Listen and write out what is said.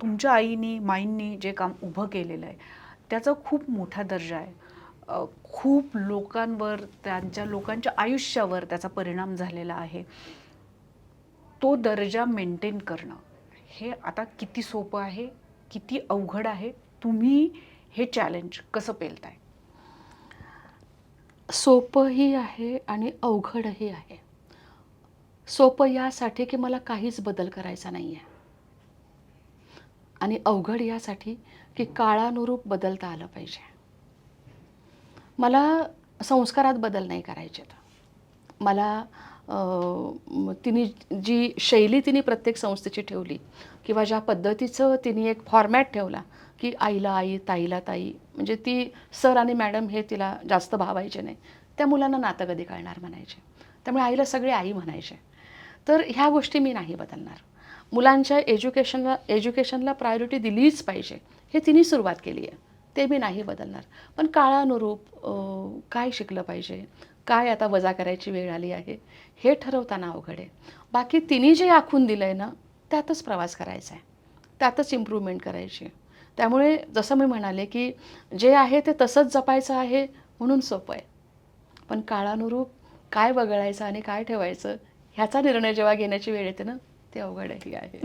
तुमच्या आईनी माईंनी जे काम उभं केलेलं आहे त्याचा खूप मोठा दर्जा आहे. खूप लोकांवर त्यांच्या लोकांच्या आयुष्यावर त्याचा परिणाम झालेला आहे. तो दर्जा मेंटेन करणं हे आता किती सोपं आहे किती अवघड आहे तुम्ही हे चॅलेंज कसं पेलताय? सोपंही आहे आणि अवघडही आहे. सोपं यासाठी की मला काहीच बदल करायचा नाही आहे आणि अवघड यासाठी की काळानुरूप बदलता आलं पाहिजे. मला संस्कारात बदल नाही करायचेत मला तिने जी शैली तिने प्रत्येक संस्थेची ठेवली किंवा ज्या पद्धतीचं तिने एक फॉर्मॅट ठेवला की आईला आई ताईला ताई म्हणजे ती सर आणि मॅडम हे तिला जास्त भावायचे नाही. त्या मुलांना नातं कधी कळणार म्हणायचे. त्यामुळे आईला सगळे आई म्हणायचे. तर ह्या गोष्टी मी नाही बदलणार. मुलांच्या एज्युकेशनला एज्युकेशनला प्रायोरिटी दिलीच पाहिजे. हे तिने सुरुवात केली आहे ते मी नाही बदलणार. पण काळानुरूप काय शिकलं पाहिजे? काय आता वजा करायची वेळ आली आहे? हे ठरवताना अवघड आहे. बाकी तिने जे आखून दिलं आहे ना त्यातच प्रवास करायचा आहे त्यातच इम्प्रूव्हमेंट करायची. त्यामुळे जसं मी म्हणाले की जे आहे ते तसंच जपायचं आहे म्हणून सोपं आहे. पण काळानुरूप काय वगळायचं आणि काय ठेवायचं ह्याचा निर्णय जेव्हा घेण्याची वेळ येते ना ते अवघडही आहे.